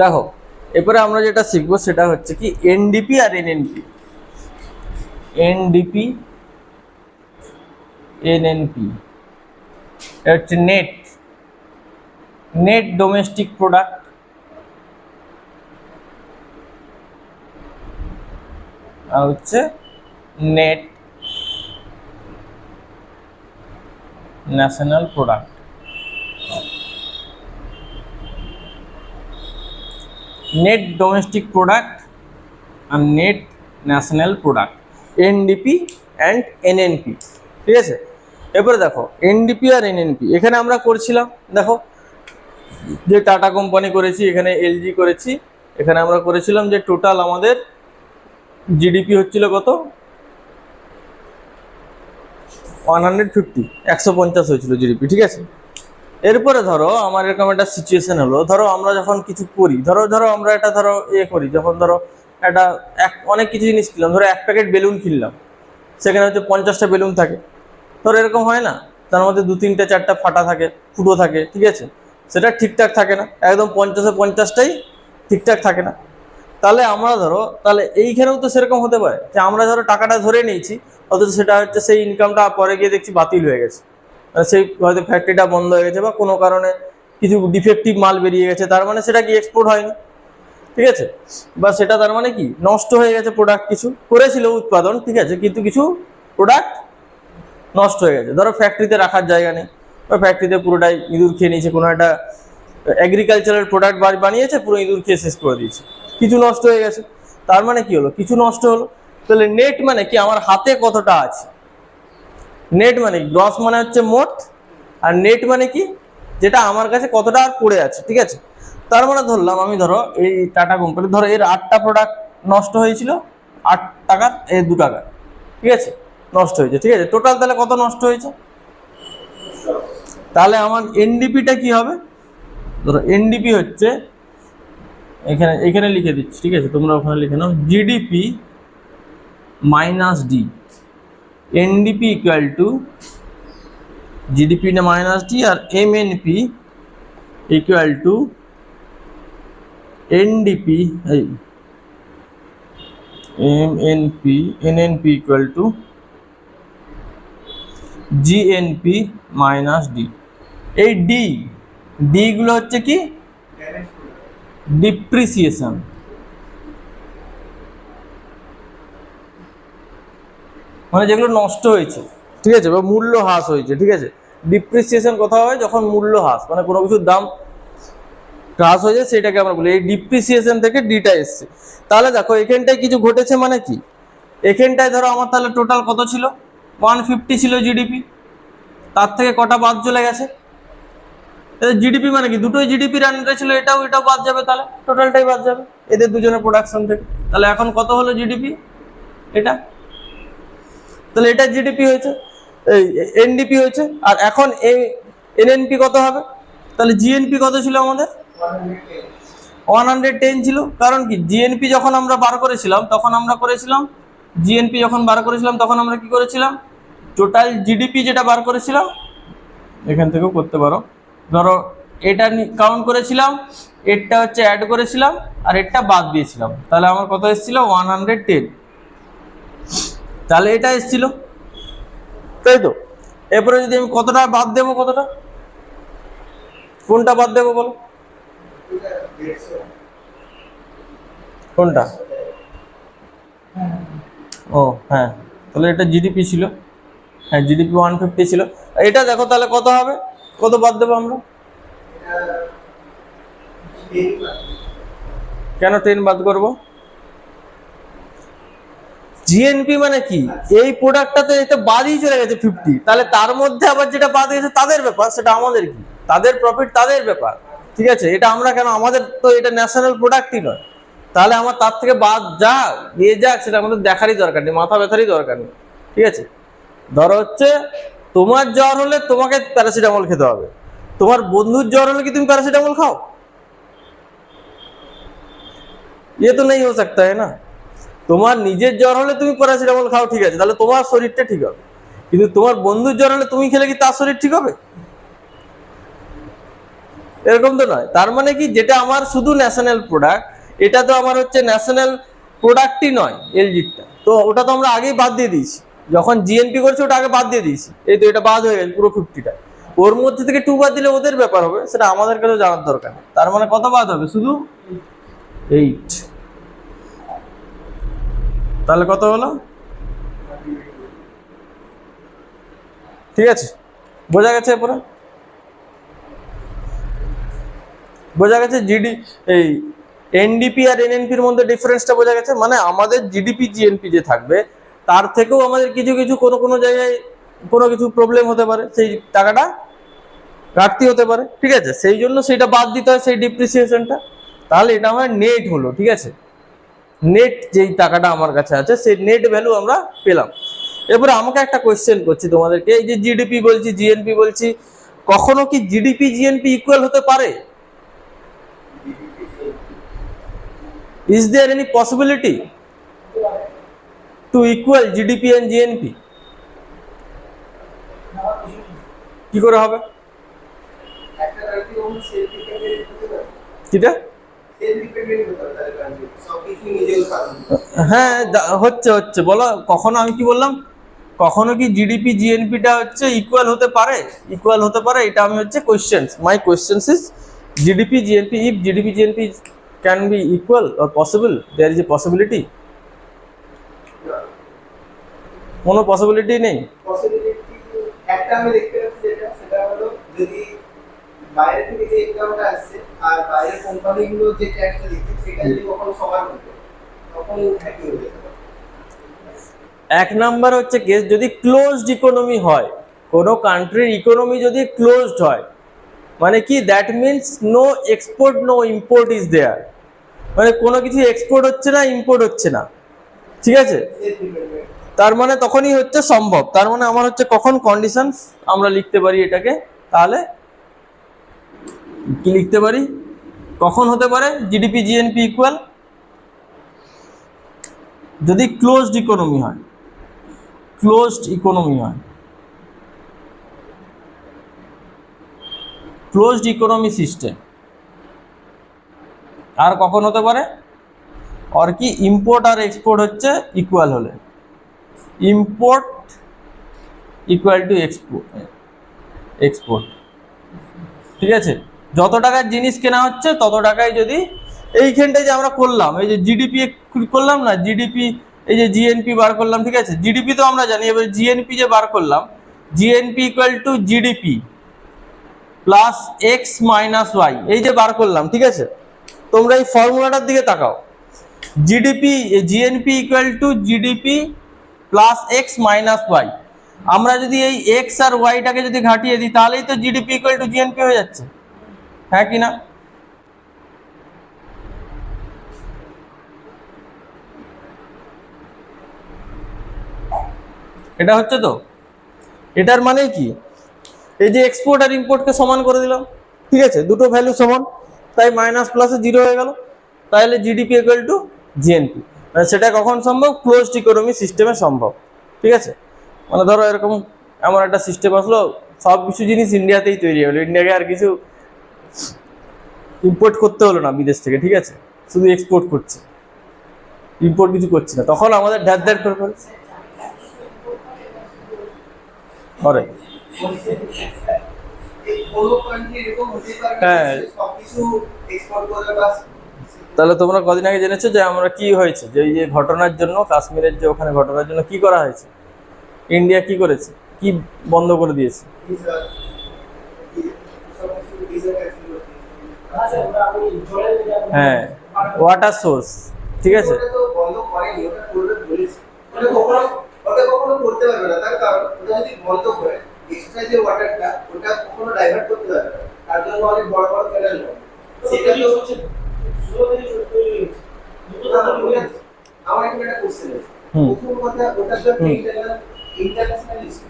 দেখো, এরপরে আমরা যেটা শিখব সেটা হচ্ছে কি এনডিপি আর এনএনপি এনডিপি এনএনপি এটা হচ্ছে নেট নেট ডোমেস্টিক প্রোডাক্ট আর হচ্ছে net national product net domestic product R net national product NDP and NNP ঠিক আছে? এরপরে দেখো এনডিপি আর এনএনপি এখানে আমরা করছিলাম, দেখো, যে টাটা কোম্পানি করেছি, এখানে এলজি করেছি, এখানে আমরা করেছিলাম যে টোটাল আমাদের জিডিপি হচ্ছিল কত? ওয়ান হান্ড্রেড ফিফটি একশো পঞ্চাশ হয়েছিল জিডিপি ঠিক আছে? এরপরে ধরো আমার এরকম একটা সিচুয়েশন হলো। ধরো আমরা যখন কিছু করি, ধরো ধরো আমরা এটা ধরো ইয়ে করি, যখন ধরো একটা এক, অনেক কিছু জিনিস কিনলাম। ধরো এক প্যাকেট বেলুন কিনলাম। সেখানে হচ্ছে পঞ্চাশটা বেলুন থাকে। ধরো এরকম হয় না? তার মধ্যে দু, তিনটে, চারটা ফাটা থাকে, ফুটো থাকে, ঠিক আছে? সেটা ঠিকঠাক থাকে না। একদম পঞ্চাশে পঞ্চাশটাই ঠিকঠাক থাকে না। তাহলে আমরা ধরো, তাহলে এইখানেও তো সেরকম হতে পারে যে আমরা ধরো টাকাটা ধরে নিয়েছি, অথচ সেটা হচ্ছে সেই ইনকামটা পরে গিয়ে দেখছি বাতিল হয়ে গেছে। সেই হয়তো ফ্যাক্টরিটা বন্ধ হয়ে গেছে বা কোনো কারণে কিছু ডিফেক্টিভ মাল বেরিয়ে গেছে, তার মানে সেটা কি এক্সপোর্ট হয়নি? ঠিক আছে? বা সেটা তার মানে কি? নষ্ট হয়ে গেছে প্রোডাক্ট কিছু, করেছিল উৎপাদন, ঠিক আছে? কিন্তু কিছু প্রোডাক্ট নষ্ট হয়ে গেছে। ধরো ফ্যাক্টরিতে রাখার জায়গা নেই, বা ফ্যাক্টরিতে পুরোটাই ইঁদুর খেয়ে নিয়েছে, কোনো একটা এগ্রিকালচারাল প্রোডাক্ট বানিয়েছে, পুরো ইঁদুর খেয়ে শেষ করে দিয়েছে। কিছু নষ্ট হয়ে গেছে, তার মানে কি হলো? কিছু নষ্ট হলো। তাহলে নেট মানে কি আমার হাতে কতটা আছে? নেট মানে গ্রস মানে হচ্ছে মোট, আর নেট মানে কি? যেটা আমার কাছে কতটা আর পড়ে আছে, ঠিক আছে? তার মানে ধরলাম আমি ধরো এই টাটা কোম্পানি ধরো এর আটটা প্রোডাক্ট নষ্ট হয়েছিল, আট টাকার, এ দু টাকার, ঠিক আছে? নষ্ট হয়েছে, ঠিক আছে? টোটাল তাহলে কত নষ্ট হয়েছে? তাহলে আমার এনডিপিটা কি হবে? ধরো এনডিপি হচ্ছে, এখানে এখানে লিখে দিচ্ছি, ঠিক আছে? তোমরা ওখানে লিখে নাও GDP minus D NDP equal to GDP না মাইনাস ডি আর এমএনপি ইকুয়াল টু এনডিপি এই MNP NNP equal to GNP minus D এই ডি ডি গুলো হচ্ছে কি? ডিপ্রিসিয়েশন মানে যেগুলো নষ্ট হয়েছে। ঠিক আছে, বা মূল্য হ্রাস হয়েছে, ঠিক আছে? ডিপ্রিসিয়েশন কথা হয় যখন মূল্য হ্রাস মানে কোনো কিছুর দাম হ্রাস হয়ে যায়, সেটাকে আমরা বলি। এই ডিপ্রিসিয়েশন থেকে ডিটা এসছে তাহলে দেখো, এখানটায় কিছু ঘটেছে মানে কি? এখানটায় ধরো আমার তাহলে টোটাল কত ছিল? ওয়ান ফিফটি ছিল জিডিপি তার থেকে কটা বাদ চলে গেছে? জিডিপি মানে কি? দুটোই জিডিপি রান্নাটা ছিল, এটাও এটাও বাদ যাবে তাহলে। টোটালটাই বাদ যাবে। এদের দুজনের প্রোডাকশন থেকে। তাহলে এখন কত হলো জিডিপি এটা? তাহলে এটা জিডিপি হয়েছে, এই এনডিপি হয়েছে, আর এখন এই এনএনপি কত হবে? তাহলে জিএনপি কত ছিল আমাদের? ওয়ান হান্ড্রেড টেন ছিল, কারণ কি? জিএনপি যখন আমরা বার করেছিলাম, তখন আমরা করেছিলাম জিএনপি যখন বার করেছিলাম, তখন আমরা কি করেছিলাম? টোটাল জিডিপি যেটা বার করেছিলাম, এখান থেকেও করতে পারো। ধরো, এটা কাউন্ট করেছিলাম এরটা হচ্ছে অ্যাড করেছিলাম, আর এরটা বাদ দিয়েছিলাম। তাহলে আমার কত এসেছিল? ওয়ান হান্ড্রেড টেন তাহলে এটা এসেছিল। তাই তো? এরপরে যদি আমি কতটা বাদ দেবো কতটা? কোনটা বাদ দেবো বলো? কোনটা? ও হ্যাঁ। তাহলে এটা জিডিপি ছিল। হ্যাঁ জিডিপি ওয়ান ফিফটি ছিল। এটা দেখো তাহলে কত হবে? কত বাদ দেবো আমরা? কেন টেন বাদ করব? জিএনপি মানে কি এই প্রোডাক্টটাতে এটা বাদই চলে গেছে ফিফটি তাহলে তার মধ্যে আবার যেটা বাদ গেছে তাদের ব্যাপার সেটা আমাদের কি তাদের প্রফিট তাদের ব্যাপার ঠিক আছে এটা আমরা কেন আমাদের তো এটা ন্যাশনাল প্রোডাক্টই নয় তাহলে আমার তার থেকে বাদ যাক দিয়ে যাক সেটা আমাদের দেখারই দরকার নেই মাথা ব্যথারই দরকার নেই ঠিক আছে ধরো হচ্ছে তোমার জ্বর হলে তোমাকে প্যারাসিটামল খেতে হবে তোমার বন্ধুর জ্বর হলে কি তুমি প্যারাসিটামল খাও ये तो नहीं हो सकता है ना তোমার নিজের জ্বর হলে তুমি প্যারাসিটামল খাও, ঠিক আছে, তাহলে তোমার শরীরটা ঠিক হবে। কিন্তু তোমার বন্ধুর জ্বর হলে তুমি খেলে কি তার শরীর ঠিক হবে? এরকম তো নয়। তার মানে কি, যেটা আমার শুধু ন্যাশনাল প্রোডাক্ট এটা তো আমার হচ্ছে ন্যাশনাল প্রোডাক্টই নয় এলজিটা তো ওটা তো আমরা আগেই বাদ দিয়ে দিয়েছি। যখন জিএনপি করছে, ওটা আগে বাদ দিয়ে দিয়েছি। এই তো, এটা বাদ হয়ে গেছে পুরো ফিফটিটা ওর মধ্যে থেকে টু বাদ দিলে ওদের ব্যাপার হবে, সেটা আমাদের কাছে জানার দরকার। তার মানে কত বাদ হবে? শুধু এইট তাহলে কত হলো? ঠিক আছে। বোঝা গেছে এরপরে? বোঝা গেছে জিডি এই এনডিপি আর এনএনপির মধ্যে ডিফারেন্সটা বোঝা গেছে। মানে আমাদের জিডিপি জিএনপি যে থাকবে, তার থেকেও আমাদের কিছু কিছু, কোনো কোনো জায়গায় কোনো কিছু প্রবলেম হতে পারে। সেই টাকাটা ঘাটতি হতে পারে। ঠিক আছে? সেই জন্য সেইটা বাদ দিতে হয়, সেই ডিপ্রিসিয়েশনটা তাহলে এটা আমার নেট হলো, ঠিক আছে? নেট যেই টাকাটা আমার কাছে আছে সেই নেট ভ্যালু আমরা পেলাম। এরপরে আমাকে একটা কোয়েশ্চেন করছি তোমাদেরকে এই যে জিডিপি বলছি জিএনপি বলছি কখনো কি জিডিপি জিএনপি ইকুয়াল হতে পারে? Is there any possibility to equal GDP and GNP কি করে হবে? কিটা? হ্যাঁ হচ্ছে হচ্ছে। বলো, কখনো আমি কি বললাম? কখনো কি জিডিপি জিএনপিটা হচ্ছে ইকুয়াল হতে পারে? ইকুয়াল হতে পারে, এটা আমি হচ্ছে questions my questions is GDP GNP if GDP GNP can be equal or possible there is a possibility কোনো পসিবিলিটি নেই? একটা আমি দেখতে পাচ্ছি যেটা, সেটা হলো যদি বাইরে থেকে যে ইনকামটা আসছে আর বাইরের কোম্পানিগুলো যে ট্যাক্সটা দিচ্ছে সেটা যদি কখনো সমান হতো তখন হ্যাপি হয়ে যেতে এক নাম্বার হচ্ছে কেস যদি ক্লোজড ইকোনমি হয় কোনো কান্ট্রির ইকোনমি যদি ক্লোজড হয় মানে কি that means no export no import is there মানে কোনো কিছু এক্সপোর্ট হচ্ছে না ইম্পোর্ট হচ্ছে না। ঠিক আছে? তার মানে তখনই হচ্ছে সম্ভব। তার মানে আমার হচ্ছে কখন কন্ডিশনস আমরা লিখতে পারি এটাকে তাহলে কি লিখতে পারি? কখন হতে পারে? জিডিপি জিএনপি ইকুয়াল যদি ক্লোজড ইকোনমি হয় ক্লোজড ইকোনমি হয় ক্লোজড ইকোনমি সিস্টেম আর কখন হতে পারে? আর কি ইম্পোর্ট আর এক্সপোর্ট হচ্ছে ইকুয়াল হলে। Import equal to export export ঠিক আছে? যত টাকার জিনিস কেনা হচ্ছে, তত টাকায় যদি এইখানটায় যে আমরা করলাম, এই যে জিডিপি করলাম না জিডিপি এই যে জিএনপি বার করলাম, ঠিক আছে? জিডিপি তো আমরা জানি, এবার জিএনপি যে বার করলাম GNP equal to GDP plus X minus Y এই যে বার করলাম, ঠিক আছে? তোমরা এই ফর্মুলাটার দিকে তাকাও। GDP GNP equal to GDP plus X minus Y আমরা যদি এই এক্স আর ওয়াইটাকে যদি ঘাটিয়ে দিই, তাহলেই তো জিডিপি ইকুয়াল টু জিএনপি হয়ে যাচ্ছে। হ্যাঁ কি না এটা হচ্ছে তো? এটার মানে কি? এই যে এক্সপোর্ট আর ইম্পোর্টকে সমান করে দিলাম, ঠিক আছে? দুটো ভ্যালু সমান, তাই মাইনাস প্লাসে জিরো হয়ে গেল। তাহলে জিডিপি ইকুয়াল টু জিএনপি মানে সেটা কখন সম্ভব? ক্লোজড ইকোনমি সিস্টেমে সম্ভব, ঠিক আছে? মানে ধরো এরকম এমন একটা সিস্টেম আসলো সব কিছু জিনিস ইন্ডিয়াতেই তৈরি হলো। ইন্ডিয়াকে আর কিছু ইম্পোর্ট করতে হলো না বিদেশ থেকে, ঠিক আছে? শুধু এক্সপোর্ট করছে। ইম্পোর্ট কিছু করছে না। তখন আমাদের ঢ্যার ঢ্যার করে করে। হ্যাঁ। তাহলে তোমরা কদিন আগে জেনেছো যে আমরা কি হয়েছে? যে এই যে ঘটনার জন্য, কাশ্মীরের যে ওখানে ঘটনার জন্য কি করা হয়েছে? ইন্ডিয়া কি করেছে? কি বন্ধ করে দিয়েছে ভিসা সব কিছু ভিসা ক্যান্সেল করে হ্যাঁ ওয়াটার সোর্স ঠিক আছে? ওটা তো বন্ধ করেনি ওটা করবে বলেছে ওটা কখনো ওটা কখনো করতে পারবে না তার কারণ ওটা যদি বন্ধ করে এক্সট্রা যে ওয়াটারটা ওটা কখনো ডাইভার্ট করতে পারবে না। তার জন্য অনেক বড় বড় ক্যানেল সেটা তো আমার একটা কোশ্চেন আছে। প্রথম কথা ওটা তো ইন্টারন্যাশনাল ইন্টারন্যাশনাল ইস্যু